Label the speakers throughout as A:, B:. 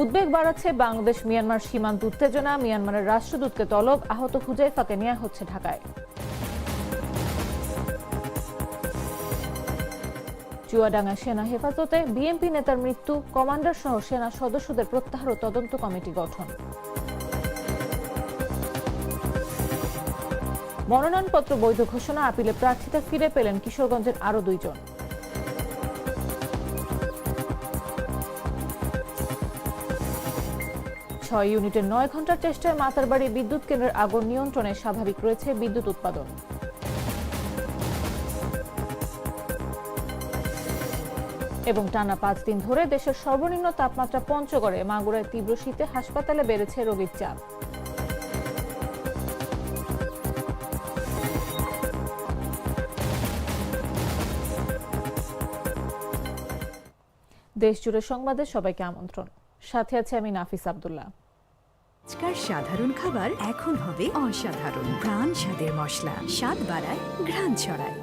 A: উদ্বেগ বাড়াচ্ছে বাংলাদেশ, মিয়ানমার সীমান্ত উত্তেজনা, মিয়ানমারের রাষ্ট্রদূতকে তলব, আহত হুজাইফাকে নেওয়া হচ্ছে ঢাকায়। চুয়াডাঙ্গা সেনা হেফাজতে বিএনপি নেতার মৃত্যু, কমান্ডার সহ সেনা সদস্যদের প্রত্যাহার ও তদন্ত কমিটি গঠন। মনোনয়নপত্র বৈধ ঘোষণা, আপিলে প্রার্থিতা ফিরে পেলেন কিশোরগঞ্জের আরও দুইজন। ছয় ইউনিটের নয় ঘণ্টার চেষ্টায় মাতারবাড়ি বিদ্যুৎ কেন্দ্রের আগুন নিয়ন্ত্রণে স্বাভাবিক রয়েছে বিদ্যুৎ উৎপাদন। এবং টানা পাঁচ দিন ধরে দেশের সর্বনিম্ন তাপমাত্রা পঞ্চগড়ে, মাগুরায় তীব্র শীতে হাসপাতালে বেড়েছে রোগীর চাপ। দেশ জুড়ে সংবাদে সবাইকে আমন্ত্রণ। সাথে আছে আমি নাফিস আব্দুল্লাহ।
B: আজকার সাধারণ খাবার এখন হবে অসাধারণ। প্রাণ স্বাদের মশলা, স্বাদ বাড়ায়, ঘ্রাণ ছড়ায়।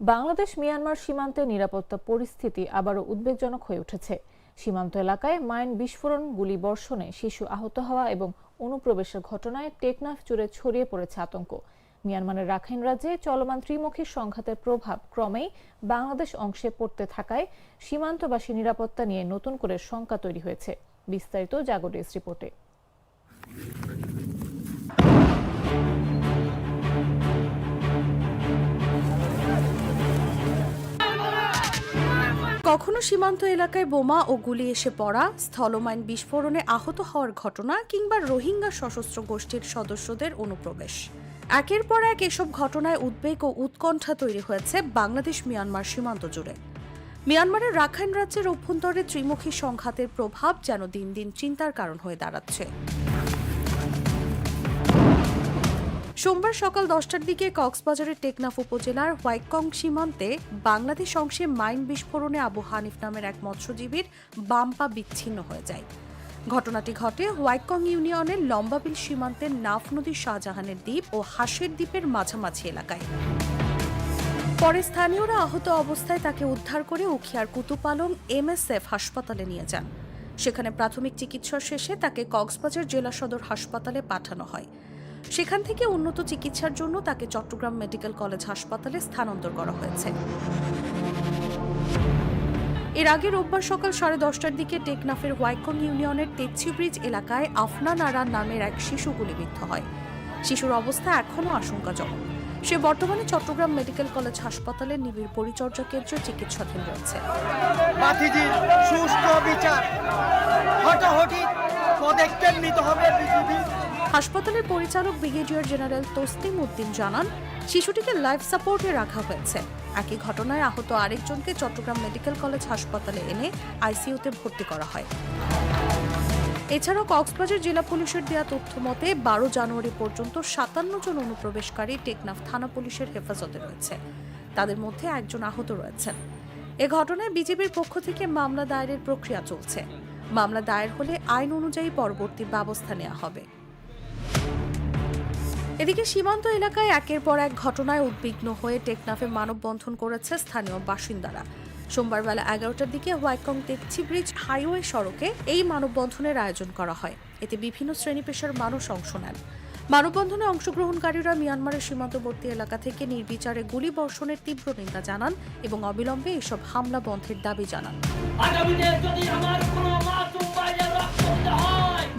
A: বাংলাদেশ মিয়ানমার সীমান্তে নিরাপত্তা পরিস্থিতি আবারও উদ্বেগজনক হয়ে উঠেছে। সীমান্ত এলাকায় মাইন বিস্ফোরণ, গুলি বর্ষণে শিশু আহত হওয়া এবং অনুপ্রবেশের ঘটনায় টেকনাফ জুড়ে ছড়িয়ে পড়েছে আতঙ্ক। মিয়ানমারের রাখাইন রাজ্যে চলমান ত্রিমুখী সংঘাতের প্রভাব ক্রমেই বাংলাদেশ অংশে পড়তে থাকায় সীমান্তবাসী নিরাপত্তা নিয়ে নতুন করে শঙ্কা তৈরি হয়েছে। বিস্তারিত জাগরিস রিপোর্টে।
C: কখনো সীমান্ত এলাকায় বোমা ও গুলি এসে পড়া, স্থলমাইন বিস্ফোরণে আহত হওয়ার ঘটনা কিংবা রোহিঙ্গা সশস্ত্র গোষ্ঠীর সদস্যদের অনুপ্রবেশ। একের পর এক এসব ঘটনায় উদ্বেগ ও উৎকণ্ঠা তৈরি হয়েছে বাংলাদেশ মিয়ানমার সীমান্ত জুড়ে। মিয়ানমারের রাখাইন রাজ্যের অভ্যন্তরে ত্রিমুখী সংঘাতের প্রভাব যেন দিন দিন চিন্তার কারণ হয়ে দাঁড়াচ্ছে। সোমবার সকাল দশটার দিকে কক্সবাজারের টেকনাফ উপজেলার হোয়াইকং সীমান্তে বাংলাদেশ অংশে মাইন বিস্ফোরণে আবু হানিফ নামের এক মৎস্যজীবীর বাম পা বিচ্ছিন্ন হয়ে যায়। ঘটনাটি ঘটে হোয়াইকং ইউনিয়নের লম্বাবিল সীমান্তের নাফ নদী শাহজাহানের দ্বীপ ও হাসের দ্বীপের মাঝামাঝি এলাকায়। পরে স্থানীয়রা আহত অবস্থায় তাকে উদ্ধার করে উখিয়ার কুতুপালং এমএসএফ হাসপাতালে নিয়ে যান। সেখানে প্রাথমিক চিকিৎসা শেষে তাকে কক্সবাজার জেলা সদর হাসপাতালে পাঠানো হয়। সেখান থেকে উন্নত চিকিৎসার জন্য তাকে চট্টগ্রাম মেডিকেল কলেজ হাসপাতালে স্থানান্তর করা হয়েছে। এর আগে রোববার সকাল সাড়ে দশটার দিকে টেকনাফের হোয়াইকং ইউনিয়নের তেচ্ছি ব্রিজ এলাকায় আফনা নারা নামের এক শিশু গুলিবিদ্ধ হয়। শিশুর অবস্থা এখনও আশঙ্কাজনক। সে বর্তমানে চট্টগ্রাম মেডিকেল কলেজ হাসপাতালে নিবিড় পরিচর্যা কেন্দ্রে চিকিৎসাধীন রয়েছে।
D: বাতিজির বিচার। হটাহটি পদক্ষেপ নিতে হবে বিজিবি।
C: হাসপাতালের পরিচালক ব্রিগেডিয়ার জেনারেল তসলিম উদ্দিন জানান শিশুটিকে লাইফ সাপোর্টে রাখা হয়েছে। একই ঘটনায় আহত আরেকজনকে চট্টগ্রাম মেডিকেল কলেজ হাসপাতালে এনে আইসিইউতে ভর্তি করা হয়। এছাড়াও কক্সবাজার জেলা পুলিশের দেওয়া তথ্য মতে, বারো জানুয়ারি পর্যন্ত সাতান্ন জন অনুপ্রবেশকারী টেকনাফ থানা পুলিশের হেফাজতে রয়েছে। তাদের মধ্যে একজন আহত রয়েছেন। এ ঘটনায় বিজেপির পক্ষ থেকে মামলা দায়েরের প্রক্রিয়া চলছে। মামলা দায়ের হলে আইন অনুযায়ী পরবর্তী ব্যবস্থা নেওয়া হবে। এদিকে সীমান্ত এলাকায় একের পর এক ঘটনায় উদ্বিগ্ন হয়ে টেকনাফে মানববন্ধন করেছে স্থানীয় বাসিন্দারা। সোমবার বেলা এগারোটার দিকে হোয়াইকং তেকচি ব্রিজ হাইওয়ে সড়কে এই মানববন্ধনের আয়োজন করা হয়। এতে বিভিন্ন শ্রেণি পেশার মানুষ অংশ নেন। মানববন্ধনে অংশগ্রহণকারীরা মিয়ানমারের সীমান্তবর্তী এলাকা থেকে নির্বিচারে গুলি বর্ষণের তীব্র নিন্দা জানান এবং অবিলম্বে এসব হামলা বন্ধের দাবি জানান।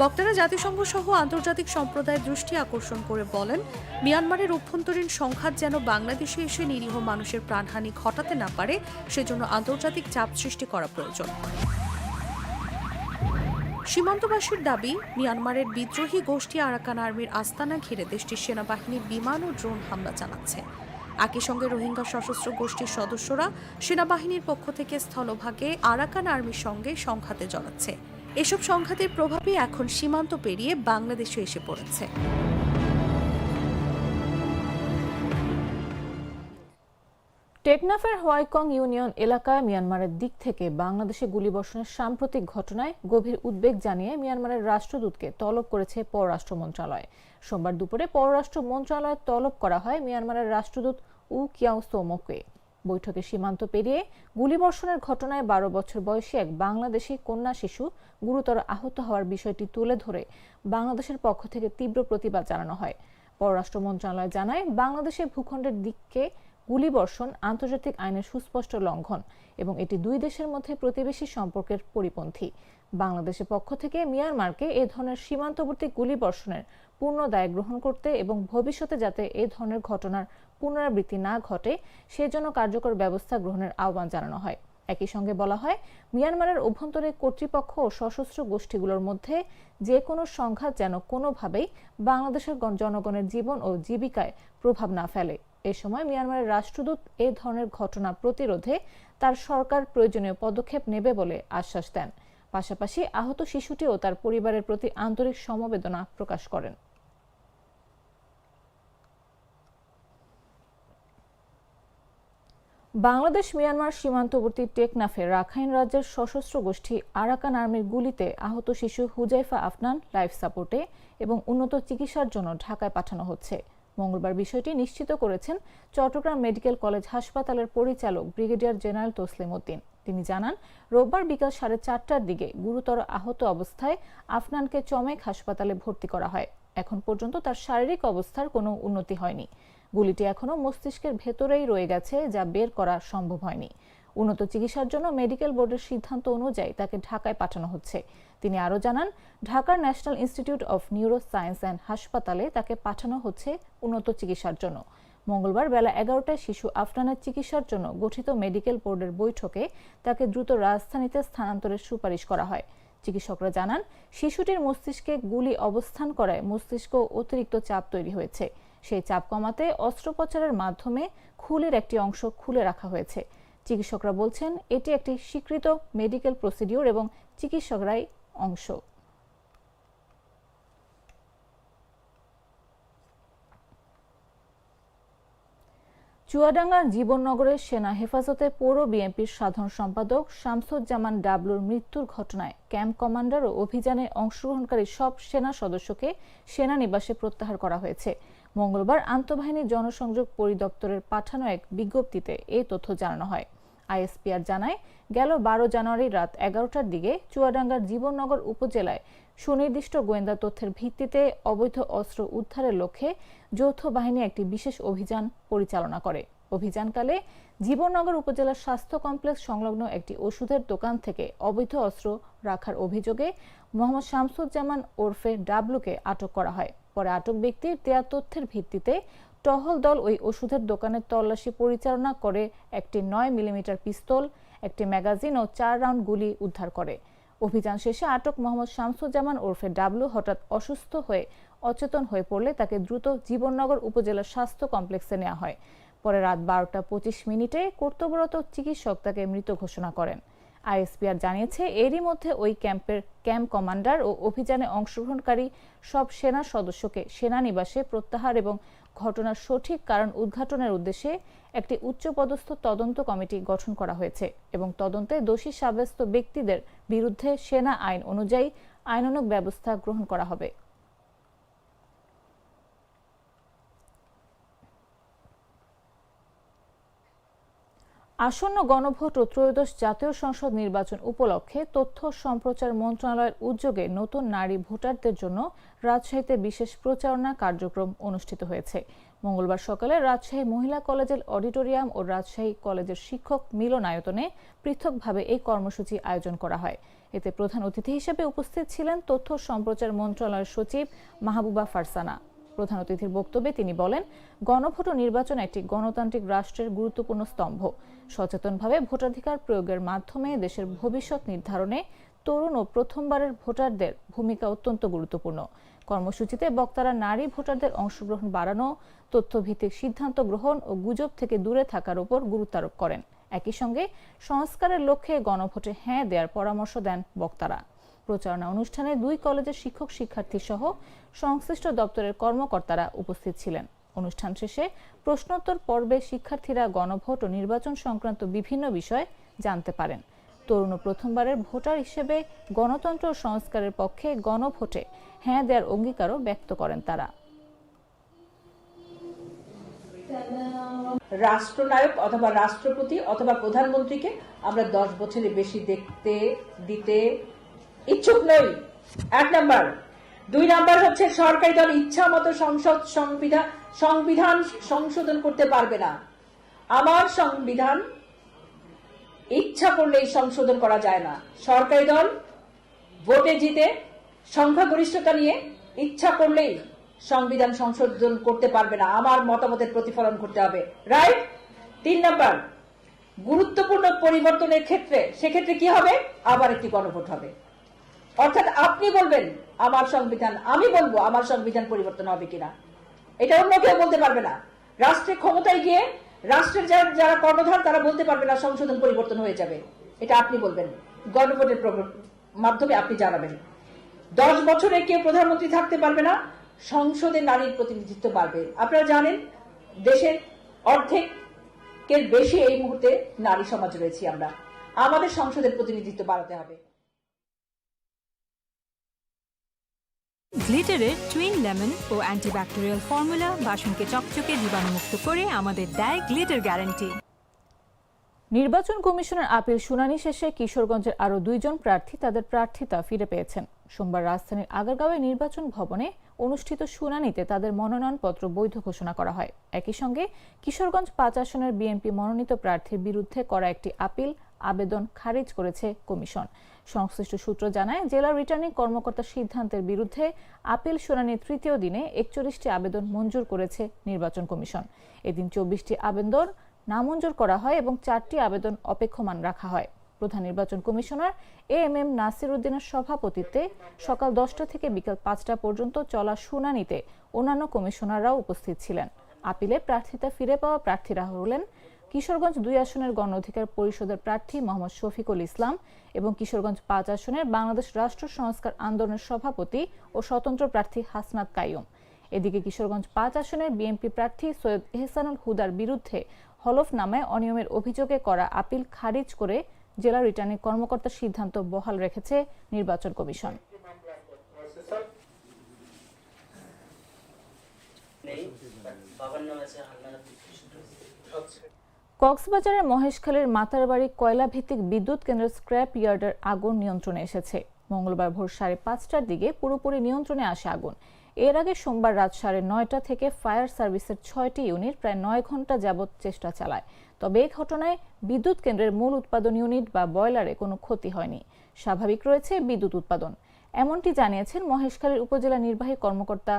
C: বক্তারা জাতিসংঘ সহ আন্তর্জাতিক সম্প্রদায়ের দৃষ্টি আকর্ষণ করে বলেন, মিয়ানমারের অভ্যন্তরীণ সংঘাত যেন বাংলাদেশে এসে নিরীহ মানুষের প্রাণহানি ঘটাতে না পারে, সেজন্য আন্তর্জাতিক চাপ সৃষ্টি করা প্রয়োজন। সীমান্তবাসীর দাবি, মিয়ানমারের বিদ্রোহী গোষ্ঠী আরাকান আর্মির আস্তানা ঘিরে দেশটির সেনাবাহিনী বিমান ও ড্রোন হামলা চালাচ্ছে। একই সঙ্গে রোহিঙ্গা সশস্ত্র গোষ্ঠীর সদস্যরা সেনাবাহিনীর পক্ষ থেকে স্থলভাগে আরাকান আর্মির সঙ্গে সংঘাতে জড়াচ্ছে। এসব সংঘাতের প্রভাবই এখন সীমান্ত পেরিয়ে বাংলাদেশে এসে পড়েছে।
A: টেকনাফের হোয়াইকং ইউনিয়ন এলাকায় মিয়ানমারের দিক থেকে বাংলাদেশে গুলিবর্ষণের সাম্প্রতিক ঘটনায় গভীর উদ্বেগ জানিয়ে মিয়ানমারের রাষ্ট্রদূতকে তলব করেছে পররাষ্ট্র মন্ত্রণালয়। সোমবার দুপুরে পররাষ্ট্র মন্ত্রণালয়ে তলব করা হয় মিয়ানমারের রাষ্ট্রদূত উ কিয়াও সোমোকে বৈঠকে সীমান্ত পেরিয়ে গুলিবর্ষণের ঘটনায় বারো বছর বয়সী এক বাংলাদেশি কন্যা শিশু গুরুতর আহত হওয়ার বিষয়টি তুলে ধরে বাংলাদেশের পক্ষ থেকে তীব্র প্রতিবাদ জানানো হয়। পররাষ্ট্র মন্ত্রণালয় জানায়, বাংলাদেশের ভূখণ্ডের দিককে গুলিবর্ষণ আন্তর্জাতিক আইনের সুস্পষ্ট লঙ্ঘন এবং এটি দুই দেশের মধ্যে প্রতিবেশী সম্পর্কের পরিপন্থী। বাংলাদেশের পক্ষ থেকে মিয়ানমারকে এ ধরনের সীমান্তবর্তী গুলিবর্ষণের পূর্ণ দায় গ্রহণ করতে এবং ভবিষ্যতে যাতে এ ধরনের ঘটনার পুনরাবৃত্তি না ঘটে, সেজন্য কার্যকর ব্যবস্থা গ্রহণের আহ্বান জানানো হয়। একই সঙ্গে বলা হয়, মিয়ানমারের অভ্যন্তরে কর্তৃপক্ষ ও সশস্ত্র গোষ্ঠীগুলোর মধ্যে যে কোনো সংঘাত যেন কোনোভাবেই বাংলাদেশের জনগণের জীবন ও জীবিকায় প্রভাব না ফেলে। এ সময় মিয়ানমারের রাষ্ট্রদূত এ ধরনের ঘটনা প্রতিরোধে তার সরকার প্রয়োজনীয় পদক্ষেপ নেবে বলে আশ্বাস দেন। পাশাপাশি আহত শিশুটি ও তার পরিবারের প্রতি আন্তরিক সমবেদনা প্রকাশ করেন। বাংলাদেশ, মিয়ানমার সীমান্তবর্তী টেকনাফে রাখাইন রাজ্যের সশস্ত্র গোষ্ঠী আরাকান আর্মির গুলিতে আহত শিশু হুজাইফা আফনান লাইফ সাপোর্টে এবং উন্নত চিকিৎসার জন্য ঢাকায় পাঠানো হচ্ছে। মঙ্গলবার বিষয়টি নিশ্চিত করেছেন চট্টগ্রাম মেডিকেল কলেজ হাসপাতালের পরিচালক ব্রিগেডিয়ার জেনারেল তসলিম উদ্দিন। তিনি জানান, রোববার বিকাল সাড়ে চারটার দিকে গুরুতর আহত অবস্থায় আফনানকে চমেক হাসপাতালে ভর্তি করা হয়। এখন পর্যন্ত তার শারীরিক অবস্থার কোনো উন্নতি হয়নি। গুলিটি এখনও মস্তিষ্কের ভেতরেই রয়ে গেছে, যা বের করা সম্ভব হয়নি। উন্নত চিকিৎসার জন্য মেডিকেল বোর্ডের সিদ্ধান্ত অনুযায়ী তাকে ঢাকায় পাঠানো হচ্ছে। তিনি আরও জানান, ঢাকার National Institute of Neuroscience and হাসপাতালে তাকে পাঠানো হচ্ছে উন্নত চিকিৎসার জন্য। মঙ্গলবার বেলা এগারোটায় শিশু আফরানের চিকিৎসার জন্য গঠিত মেডিকেল বোর্ডের বৈঠকে তাকে দ্রুত রাজধানীতে স্থানান্তরের সুপারিশ করা হয়। চিকিৎসকরা জানান, শিশুটির মস্তিষ্কে গুলি অবস্থান করায় মস্তিষ্ক অতিরিক্ত চাপ তৈরি হয়েছে। সেই চাপ কমাতে অস্ত্রোপচারের মাধ্যমে খুলের একটি অংশ খুলে রাখা হয়েছে। চিকিৎসকরা বলছেন, এটি একটি স্বীকৃত মেডিকেল প্রসিডিওর এবং চিকিৎসকরাই অংশ। চুয়াডাঙ্গার জীবননগরের সেনা হেফাজতে পৌর বিএনপির সাধারণ সম্পাদক শামসুজ্জামান ডাবলুর মৃত্যুর ঘটনায় ক্যাম্প কমান্ডার ও অভিযানে অংশগ্রহণকারী সব সেনা সদস্যকে সেনানিবাসে প্রত্যাহার করা হয়েছে। মঙ্গলবার আন্তঃবাহিনী জনসংযোগ পরিদপ্তরের পাঠানো এক বিজ্ঞপ্তিতে এই তথ্য জানানো হয়। আইএসপিআর জানায়, গেল বারো জানুয়ারি রাত এগারোটার দিকে চুয়াডাঙ্গার জীবননগর উপজেলায় সুনির্দিষ্ট গোয়েন্দা তথ্যের ভিত্তিতে অবৈধ অস্ত্র উদ্ধারের লক্ষ্যে যৌথ বাহিনী একটি বিশেষ অভিযান পরিচালনা করে। অভিযানকালে জীবননগর উপজেলার স্বাস্থ্য কমপ্লেক্স সংলগ্ন একটি ওষুধের দোকান থেকে অবৈধ অস্ত্র রাখার অভিযোগে মোহাম্মদ শামসুজ্জামান ওরফে ডাবলুকে আটক করা হয়। পরে আটক ব্যক্তির দেয়া তথ্যের ভিত্তিতে টহল দল ওই ওষুধের দোকানের তল্লাশি পরিচালনা করে একটি নয় মিলিমিটার পিস্তল, একটি ম্যাগাজিন ও চার রাউন্ড গুলি উদ্ধার করে। অভিযান শেষে আটক মোহাম্মদ শামসুজ্জামান ওরফে ডাবলু হঠাৎ অসুস্থ হয়ে অচেতন হয়ে পড়লে তাকে দ্রুত জীবননগর উপজেলার স্বাস্থ্য কমপ্লেক্সে নেওয়া হয়। পরে রাত বারোটা পঁচিশ মিনিটে কর্তব্যরত চিকিৎসক তাকে মৃত ঘোষণা করেন। আইএসপিআর জানিয়েছে, এরই মধ্যে ওই ক্যাম্পের ক্যাম্প কমান্ডার ও অভিযানে অংশগ্রহণকারী সব সেনা সদস্যকে সেনানিবাসে প্রত্যাহার এবং ঘটনার সঠিক কারণ উদ্ঘাটনের উদ্দেশ্যে একটি উচ্চপদস্থ তদন্ত কমিটি গঠন করা হয়েছে এবং তদন্তে দোষী সাব্যস্ত ব্যক্তিদের বিরুদ্ধে সেনা আইন অনুযায়ী আইনানুগ ব্যবস্থা গ্রহণ করা হবে। আসন্ন গণভোট ও ত্রয়োদশ জাতীয় সংসদ নির্বাচন উপলক্ষে তথ্য সম্প্রচার মন্ত্রণালয়ের উদ্যোগে নতুন নারী ভোটারদের জন্য রাজশাহীতে বিশেষ প্রচারণা কার্যক্রম অনুষ্ঠিত হয়েছে। মঙ্গলবার সকালে রাজশাহী মহিলা কলেজের অডিটোরিয়াম ও রাজশাহী কলেজের শিক্ষক মিলনায়তনে পৃথকভাবে এই কর্মসূচি আয়োজন করা হয়। এতে প্রধান অতিথি হিসেবে উপস্থিত ছিলেন তথ্য সম্প্রচার মন্ত্রণালয়ের সচিব মাহবুবা ফারসানা। প্রধান অতিথির বক্তব্যে তিনি বলেন, গণভোট নির্বাচন একটি গণতান্ত্রিক রাষ্ট্রের গুরুত্বপূর্ণ স্তম্ভ। সচেতনভাবে ভোটাধিকার প্রয়োগের মাধ্যমে দেশের ভবিষ্যৎ নির্ধারণে তরুণ ও প্রথমবারের ভোটারদের ভূমিকা অত্যন্ত গুরুত্বপূর্ণ। কর্মসূচিতে বক্তারা নারী ভোটারদের অংশগ্রহণ বাড়ানো, তথ্যভিত্তিক সিদ্ধান্ত গ্রহণ ও গুজব থেকে দূরে থাকার উপর গুরুত্ব আরোপ করেন। একই সঙ্গে সংস্কারের লক্ষ্যে গণভোটে হ্যাঁ দেওয়ার পরামর্শ দেন বক্তারা। প্রচারণা অনুষ্ঠানে দুই কলেজের শিক্ষক শিক্ষার্থী সহ সংশ্লিষ্ট দপ্তরের কর্মকর্তারা উপস্থিত ছিলেন। অনুষ্ঠান শেষে প্রশ্নোত্তর পর্বে শিক্ষার্থীরা গণভোট ও নির্বাচন সংক্রান্ত বিভিন্ন বিষয় জানতে পারেন। তরুণ প্রথমবারের ভোটার হিসেবে গণতন্ত্র সংস্কারের পক্ষে গণভোটে হ্যাঁ দেওয়ার অঙ্গীকারও ব্যক্ত করেন তারা।
E: রাষ্ট্রনায়ক অথবা রাষ্ট্রপতি অথবা প্রধানমন্ত্রীকে আমরা দশ বছরের বেশি দেখতে, দিতে ইচ্ছুক নই। এক নাম্বার দুই নাম্বার হচ্ছে, সরকারি দল ইচ্ছা মতো সংসদ সংবিধান সংবিধান সংশোধন করতে পারবে না। আমার সংবিধান ইচ্ছা করলেই সংশোধন করা যায় না। সরকারি দল ভোটে জিতে সংখ্যাগরিষ্ঠতা নিয়ে ইচ্ছা করলেই সংবিধান সংশোধন করতে পারবে না। আমার মতামতের প্রতিফলন করতে হবে। রাইট? তিন নাম্বার, গুরুত্বপূর্ণ পরিবর্তনের ক্ষেত্রে, সেক্ষেত্রে কি হবে? আবার একটি গণভোট হবে। অর্থাৎ আপনি বলবেন, আমার সংবিধান, আমি বলব আমার সংবিধান পরিবর্তন হবে কিনা। এটা অন্য কেউ বলতে পারবে না। রাষ্ট্রের ক্ষমতায় গিয়ে রাষ্ট্রের যারা যারা তারা বলতে পারবে না সংশোধন পরিবর্তন হয়ে যাবে। এটা আপনি বলবেন। গণভোটের মাধ্যমে আপনি জানাবেন। দশ বছরে কেউ প্রধানমন্ত্রী থাকতে পারবে না, সংসদে নারীর প্রতিনিধিত্ব বাড়বে। আপনারা জানেন, দেশের অর্ধেকের বেশি এই মুহূর্তে নারী সমাজ রয়েছি আমরা। আমাদের সংসদের প্রতিনিধিত্ব বাড়াতে হবে।
B: গ্লিটারের টুইন লেমন ও অ্যান্টিব্যাকটেরিয়াল ফর্মুলা বাসনকে চকচকে জীবাণুমুক্ত করে আমাদের দেয় গ্লিটার গ্যারান্টি
A: নির্বাচন কমিশনের আপিল শুনানি শেষে কিশোরগঞ্জের আরও দুইজন প্রার্থী তাদের প্রার্থিতা ফিরে পেয়েছেন। সোমবার রাজধানীর আগারগাঁওয়ে নির্বাচন ভবনে অনুষ্ঠিত শুনানিতে তাদের মনোনয়নপত্র বৈধ ঘোষণা করা হয়। একই সঙ্গে কিশোরগঞ্জ পাঁচ আসনের বিএনপি মনোনীত প্রার্থীর বিরুদ্ধে করা একটি আপিল আবেদন খারিজ করেছে কমিশন। সংশ্লিষ্ট সূত্র জানায়, জেলা রিটার্নিং কর্মকর্তার সিদ্ধান্তের বিরুদ্ধে আপিল শুনানির তৃতীয় দিনে একচল্লিশটি আবেদন মঞ্জুর করেছে নির্বাচন কমিশন। এদিন চব্বিশটি আবেদন নামঞ্জুর করা হয় এবং চারটি আবেদন অপেক্ষমান রাখা হয়। প্রধান নির্বাচন commissioner A M M Nasir উদ্দিনের সভাপতিত্বে সকাল দশটা থেকে বিকাল পাঁচটা পর্যন্ত চলা শুনানিতে অন্যান্য কমিশনাররাও উপস্থিত ছিলেন। আপিলে প্রার্থিতা ফিরে পাওয়া প্রার্থীরা হলেন কিশোরগঞ্জ দুই আসনের গণ অধিকার পরিষদের প্রার্থী মোহাম্মদ শফিকুল ইসলাম এবং কিশোরগঞ্জ পাঁচ আসনের বাংলাদেশ রাষ্ট্র সংস্কার আন্দোলনের সভাপতি ও স্বতন্ত্র প্রার্থী হাসনাত কাইয়ুম। এদিকে কিশোরগঞ্জ পাঁচ আসনের বিএনপি প্রার্থী সৈয়দ এহসানুল হুদার বিরুদ্ধে হলফনামায় অনিয়মের অভিযোগে করা আপিল খারিজ করে জেলা রিটার্নিং কর্মকর্তার সিদ্ধান্ত বহাল রেখেছে নির্বাচন কমিশন। কক্সবাজারের মহেশখালীর মাতারবাড়ি কয়লা ভিত্তিক বিদ্যুৎ কেন্দ্রের স্ক্র্যাপ ইয়ার্ডের আগুন নিয়ন্ত্রণে এসেছে। মঙ্গলবার ভোর সাড়ে পাঁচটার দিকে পুরোপুরি নিয়ন্ত্রণে আসে আগুন। এর আগে সোমবার রাত সাড়ে নয়টা থেকে ফায়ার সার্ভিসের ছয়টি ইউনিট প্রায় নয় ঘণ্টা যাবৎ চেষ্টা চালায়। তবে এই ঘটনায় বিদ্যুৎ কেন্দ্রের মূল উৎপাদন ইউনিট বা বয়লারে কোনো ক্ষতি হয়নি। স্বাভাবিক রয়েছে বিদ্যুৎ উৎপাদন। এমনটি জানিয়েছেন মহেশখালীর উপজেলা নির্বাহী কর্মকর্তা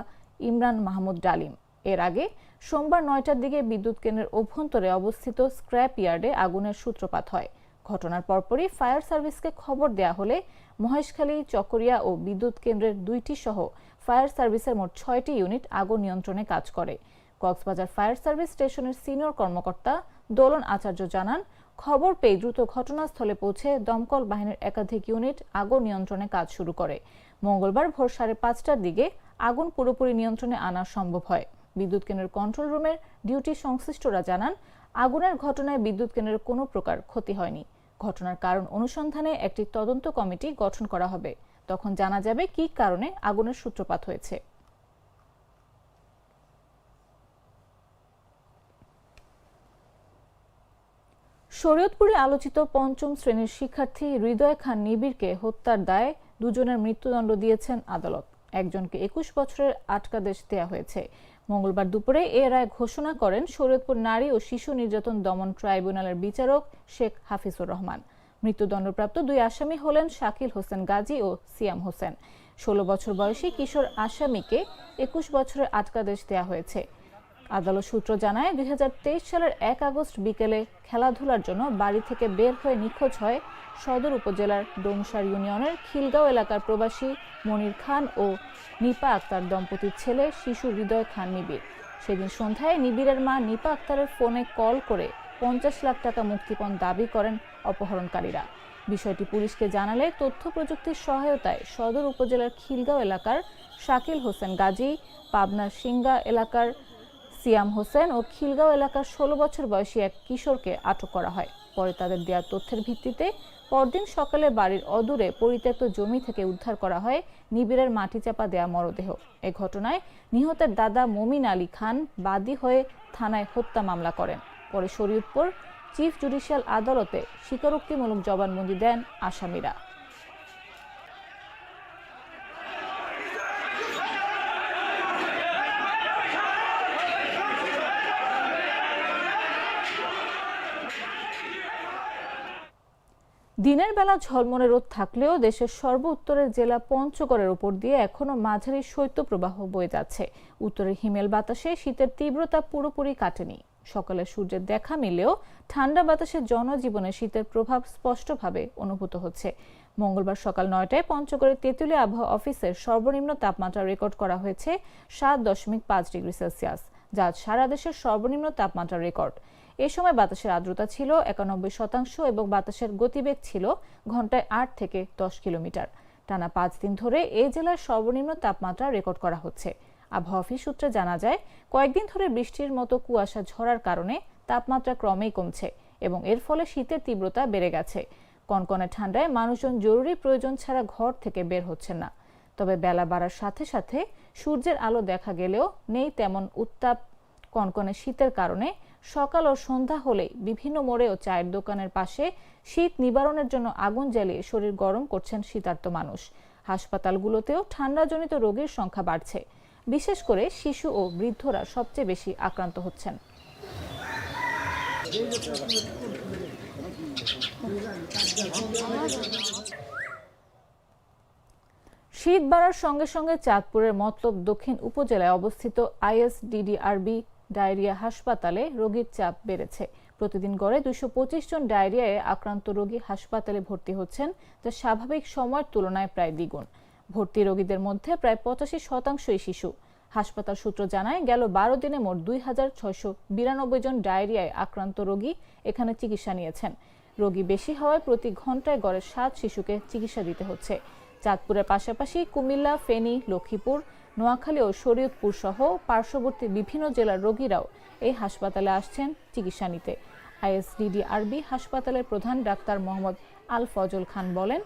A: ইমরান মাহমুদ ডালিম। এর আগে সোমবার নয়টার দিকে বিদ্যুৎ কেন্দ্রের অভ্যন্তরে অবস্থিত স্ক্র্যাপ ইয়ার্ডে আগুনের সূত্রপাত হয়। ঘটনার পরপরই ফায়ার সার্ভিসকে খবর দেয়া হলে মহেশখালী, চকরিয়া ও বিদ্যুৎ কেন্দ্রের দুইটি সহ ফায়ার সার্ভিসের মোট ছয়টি ইউনিট আগুন নিয়ন্ত্রণে কাজ করে। কক্সবাজার ফায়ার সার্ভিস স্টেশনের সিনিয়র কর্মকর্তা দোলন আচার্য জানান, খবর পেয়ে দ্রুত ঘটনাস্থলে পৌঁছে দমকল বাহিনীর একাধিক ইউনিট আগুন নিয়ন্ত্রণে কাজ শুরু করে। মঙ্গলবার ভোর সাড়ে পাঁচটার দিকে আগুন পুরোপুরি নিয়ন্ত্রণে আনা সম্ভব হয়। বিদ্যুৎ কেন্দ্রের কন্ট্রোল রুমের ডিউটি সংশ্লিষ্টরা জানান, আগুনের ঘটনায় বিদ্যুৎ কেন্দ্রের কোনো প্রকার ক্ষতি হয়নি। ঘটনার কারণ অনুসন্ধানে একটি তদন্ত কমিটি গঠন করা হবে। তখন জানা যাবে কী কারণে আগুনের সূত্রপাত হয়েছে। শরীয়তপুরে আলোচিত পঞ্চম শ্রেণির শিক্ষার্থী হৃদয় খান নিবিড়কে হত্যার দায়ে দুজনের মৃত্যুদণ্ড দিয়েছেন আদালত। একজনকে একুশ বছরের আটকাদেশ দেওয়া হয়েছে। মঙ্গলবার দুপুরে এ রায় ঘোষণা করেন শরীয়তপুর নারী ও শিশু নির্যাতন দমন ট্রাইব্যুনালের বিচারক শেখ হাফিজুর রহমান। মৃত্যুদণ্ডপ্রাপ্ত দুই আসামি হলেন শাকিল হোসেন গাজী ও সিয়াম হোসেন। ষোলো বছর বয়সী কিশোর আসামিকে একুশ বছরের আটকাদেশ দেওয়া হয়েছে। আদালত সূত্র জানায়, দুই হাজার তেইশ সালের এক আগস্ট বিকেলে খেলাধুলার জন্য বাড়ি থেকে বের হয়ে নিখোঁজ হয় সদর উপজেলার ডোমসার ইউনিয়নের খিলগাঁও এলাকার প্রবাসী মনির খান ও নিপা আক্তার দম্পতির ছেলে শিশু হৃদয় খান নিবিড়। সেদিন সন্ধ্যায় নিবিড়ের মা নিপা আক্তারের ফোনে কল করে পঞ্চাশ লাখ টাকা মুক্তিপণ দাবি করেন অপহরণকারীরা। বিষয়টি পুলিশকে জানালে তথ্য প্রযুক্তির সহায়তায় সদর উপজেলার খিলগাঁও এলাকার শাকিল হোসেন গাজী, পাবনার সিঙ্গা এলাকার সিয়াম হোসেন ও খিলগাঁও এলাকার ষোলো বছর বয়সী এক কিশোরকে আটক করা হয়। পরে তাদের দেওয়া তথ্যের ভিত্তিতে পরদিন সকালে বাড়ির অদূরে পরিত্যক্ত জমি থেকে উদ্ধার করা হয় নিবিড়ের মাটি চাপা দেয়া মরদেহ। এ ঘটনায় নিহতের দাদা মমিন আলী খান বাদী হয়ে থানায় হত্যা মামলা করেন। পরে শরীয়তপুর চিফ জুডিশিয়াল আদালতে স্বীকারোক্তিমূলক জবানবন্দি দেন আসামিরা। দিনের বেলা ঝলমলে রোদ থাকলেও দেশের সর্ব উত্তরের জেলা পঞ্চগড়ের উপর দিয়ে এখনও মাঝারি শৈত্যপ্রবাহ বয়ে যাচ্ছে। উত্তরের হিমেল বাতাসে শীতের তীব্রতা পুরোপুরি কাটেনি। সকালে সূর্যের দেখা মিলেও ঠান্ডা বাতাসে জনজীবনে শীতের প্রভাব স্পষ্টভাবে অনুভূত হচ্ছে। মঙ্গলবার সকাল নয়টায় পঞ্চগড়ের তেঁতুলিয়া আবহাওয়া অফিসের সর্বনিম্ন তাপমাত্রা রেকর্ড করা হয়েছে সাত দশমিক পাঁচ ডিগ্রি সেলসিয়াস, যা সারা দেশের সর্বনিম্ন তাপমাত্রা রেকর্ড। এ সময় বাতাসের আর্দ্রতা ছিল একানব্বই শতাংশ এবং বাতাসের গতিবেগ ছিল ঘন্টায় আট থেকে দশ কিলোমিটার। টানা পাঁচ দিন ধরে এই জেলার সর্বনিম্ন তাপমাত্রা রেকর্ড করা হচ্ছে। আবহাওয়া অফিস সূত্রে জানা যায়, কয়েকদিন ধরে বৃষ্টির মতো কুয়াশা ঝরার কারণে তাপমাত্রা ক্রমেই কমছে এবং এর ফলে শীতের তীব্রতা বেড়ে গেছে। কনকনে ঠান্ডায় মানুষজন জরুরি প্রয়োজন ছাড়া ঘর থেকে বের হচ্ছে না। তবে বেলা বাড়ার সাথে সাথে সূর্যের আলো দেখা গেলেও নেই তেমন উত্তাপ। কনকনে শীতের কারণে সকাল ও সন্ধ্যা হলেই বিভিন্ন মোড়ে ও চায়ের দোকানের পাশে শীত নিবারণের জন্য আগুন জ্বালিয়ে শরীর গরম করছেন শীতার্ত মানুষ। হাসপাতালগুলোতেও ঠান্ডাজনিত রোগীর সংখ্যা বাড়ছে। বিশেষ করে শিশু ও বৃদ্ধরা সবচেয়ে বেশি আক্রান্ত হচ্ছেন। শীত বাড়ার সঙ্গে সঙ্গে চাঁদপুরের মতলব দক্ষিণ উপজেলায় অবস্থিত আইএসডিডিআরবি ডায়রিয়া হাসপাতালে রোগীর চাপ বেড়েছে। প্রতিদিন গড়ে দুশো পঁচিশ জন ডায়রিয়ায় আক্রান্ত রোগী হাসপাতালে ভর্তি হচ্ছেন, যা স্বাভাবিক সময়ের তুলনায় প্রায় দ্বিগুণ। ভর্তি রোগীদের মধ্যে প্রায় পঁচাশি শতাংশই শিশু। হাসপাতাল সূত্র জানায়, গেল বারো দিনে মোট দুই হাজার ছয়শো বিরানব্বই জন ডায়রিয়ায় আক্রান্ত রোগী এখানে চিকিৎসা নিয়েছেন। রোগী বেশি হওয়ায় প্রতি ঘন্টায় গড়ে সাত শিশুকে চিকিৎসা দিতে হচ্ছে। চাঁদপুরের পাশাপাশি কুমিল্লা, ফেনী, লক্ষ্মীপুর নোয়াখালী ও শরীয়তপুর সহ পার্শ্ববর্তী বিভিন্ন জেলার রোগীরাও এই হাসপাতালে আসছেন চিকিৎসা নিতে। আইএসডিডি আরবি হাসপাতালের প্রধান ডাক্তার মোহাম্মদ আল ফজল খান বলেন,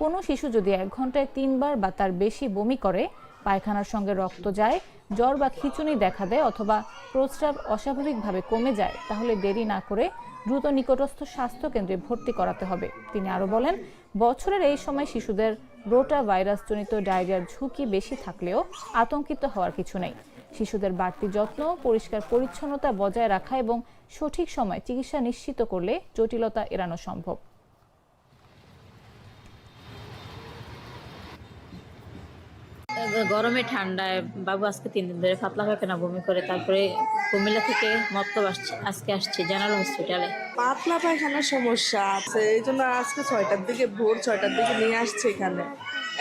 A: কোনো শিশু যদি এক ঘন্টায় তিনবার বা তার বেশি বমি করে, পায়খানার সঙ্গে রক্ত যায়, জ্বর বা খিঁচুনি দেখা দেয় অথবা প্রস্রাব অস্বাভাবিকভাবে কমে যায়, তাহলে দেরি না করে দ্রুত নিকটস্থ স্বাস্থ্য কেন্দ্রে ভর্তি করাতে হবে। তিনি আরও বলেন, বছরের এই সময় শিশুদের রোটা ভাইরাসজনিত ডায়রিয়ার ঝুঁকি বেশি থাকলেও আতঙ্কিত হওয়ার কিছু নেই। শিশুদের বাড়তি যত্ন, পরিষ্কার পরিচ্ছন্নতা বজায় রাখা এবং সঠিক সময় চিকিৎসা নিশ্চিত করলে জটিলতা এড়ানো সম্ভব।
F: গরমে ঠান্ডায় বাবু আজকে তিন দিন ধরে পাতলা পায়খানা বমি করে তারপরে কুমিল্লা থেকে মতলব আসছে আজকে আসছে জেনারেল হসপিটালে
G: পাতলা পায়খানার সমস্যা আছে এই জন্য আজকে ছয়টার দিকে ভোর ছয়টার দিকে নিয়ে আসছে এখানে।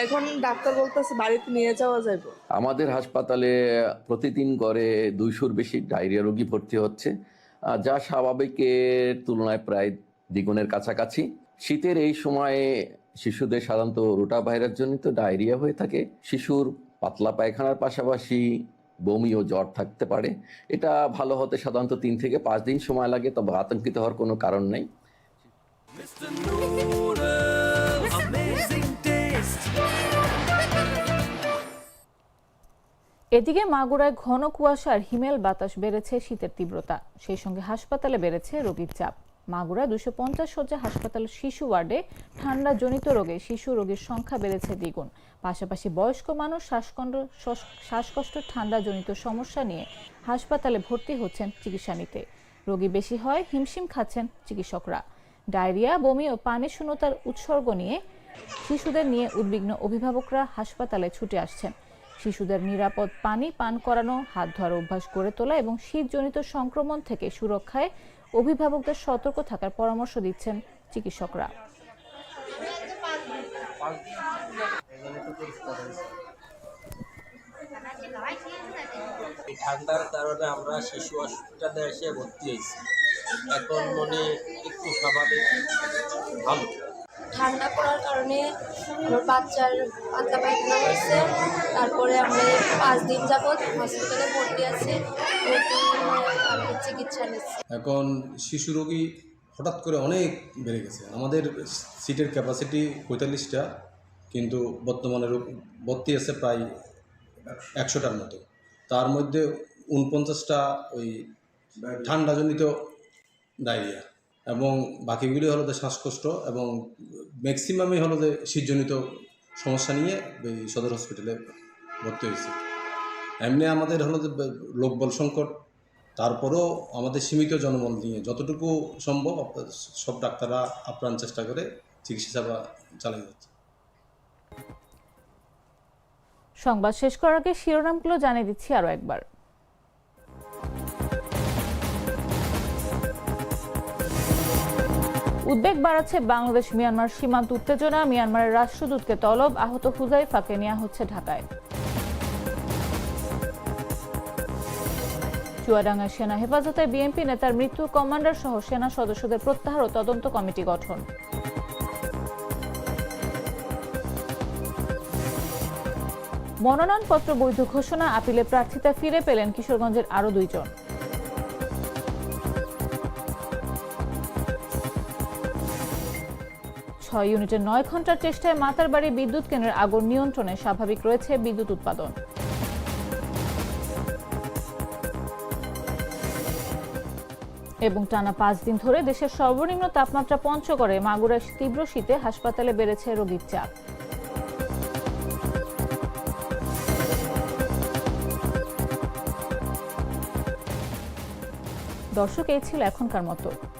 G: এখন ডাক্তার বলতেছে বাড়িতে নিয়ে যাওয়া যাবে।
H: আমাদের হাসপাতালে প্রতিদিন গড়ে দুইশোর বেশি ডায়রিয়া রোগী ভর্তি হচ্ছে যা স্বাভাবিকের তুলনায় প্রায় দ্বিগুণের কাছাকাছি। শীতের এই সময়ে শিশুদের সাধারণত রোটা ভাইরাস জনিত ডায়রিয়া হয়ে থাকে। শিশুর পাতলা পায়খানার পাশাপাশি বমি ও জ্বর থাকতে পারে। এটা ভালো হতে সাধারণত তিন থেকে পাঁচ দিন সময় লাগে তবে আতঙ্কিত হওয়ার কোনো কারণ নেই।
A: এদিকে মাগুরায় ঘন কুয়াশার হিমেল বাতাস বেড়েছে শীতের তীব্রতা। সেই সঙ্গে হাসপাতালে বেড়েছে রোগীর চাপ। মাগুরা দুশো পঞ্চাশ শয্যা হাসপাতাল শিশু ওয়ার্ডে ঠান্ডা জনিত রোগে শিশু রোগীর সংখ্যা বেড়েছে দ্বিগুণ। পাশাপাশি বয়স্ক মানুষ শ্বাসকণ্ড শ্বাসকষ্ট, ঠান্ডা জনিত সমস্যা নিয়ে হাসপাতালে ভর্তি হচ্ছেন চিকিৎসা নিতে। রোগী বেশি হয়, হিমশিম খাচ্ছেন চিকিৎসকরা। ডায়রিয়া, বমি ও পানি শূন্যতার উৎসর্গ নিয়ে শিশুদের নিয়ে উদ্বিগ্ন অভিভাবকরা হাসপাতালে ছুটে আসছেন। শিশুদের নিরাপদ পানি পান করানো, হাত ধোয়ার অভ্যাস গড়ে তোলা এবং শীতজনিত সংক্রমণ থেকে সুরক্ষায় অভিভাবকদের সতর্ক থাকার পরামর্শ দিচ্ছেন চিকিৎসকরা।
I: ঠান্ডার কারণে আমরা শিশু হসপিটালে এসে ভর্তি হয়েছি। এখন মনে একটু স্বাভাবিক ভালো।
J: ঠান্ডা পড়ার কারণে আমার বাচ্চার পাতলা পায়খানা হয়েছে। তারপরে আমরা পাঁচ দিন যাবৎ হসপিটালে ভর্তি আছি। চিকিৎসা নিচ্ছি।
K: এখন শিশু রোগী হঠাৎ করে অনেক বেড়ে গেছে। আমাদের সিটের ক্যাপাসিটি পঁয়তাল্লিশটা, কিন্তু বর্তমানে ভর্তি আছে প্রায় একশোটার মতো। তার মধ্যে উনপঞ্চাশটা ওই ঠান্ডাজনিত ডায়রিয়া। এবং বাকিগুলি হলো যে শ্বাসকষ্ট এবং ম্যাক্সিমামই হলো যে শীতজনিত সমস্যা নিয়ে এই সদর হসপিটালে ভর্তি হয়েছে। এমনি আমাদের হলো যে লোকবল সংকট, তারপরেও আমাদের সীমিত জনবল নিয়ে যতটুকু সম্ভব সব ডাক্তাররা আপ্রাণ চেষ্টা করে চিকিৎসা সেবা চালিয়ে যাচ্ছে।
A: সংবাদ শেষ করার আগে শিরোনামগুলো জানিয়ে দিচ্ছি আরও একবার। উদ্বেগ বাড়াচ্ছে বাংলাদেশ, মিয়ানমার সীমান্ত উত্তেজনা, মিয়ানমারের রাষ্ট্রদূতকে তলব, আহত হুজাইফাকে নেওয়া হচ্ছে ঢাকায়। চুয়াডাঙ্গায় সেনা হেফাজতে বিএনপি নেতার মৃত্যু, কমান্ডার সহ সেনা সদস্যদের প্রত্যাহার ও তদন্ত কমিটি গঠন। মনোনয়নপত্র বৈধ ঘোষণা আপিলে প্রার্থিতা ফিরে পেলেন কিশোরগঞ্জের আরও দুইজন। ছয় ইউনিটের নয় ঘণ্টার চেষ্টায় মাতারবাড়ি বিদ্যুৎ কেন্দ্রের আগুন নিয়ন্ত্রণে স্বাভাবিক রয়েছে বিদ্যুৎ উৎপাদন। এবং টানা পাঁচ দিন ধরে দেশের সর্বনিম্ন তাপমাত্রা পঞ্চগড়ে মাগুরার তীব্র শীতে হাসপাতালে বেড়েছে রোগীর চাপ। দর্শক, এই ছিল এখনকার মতো।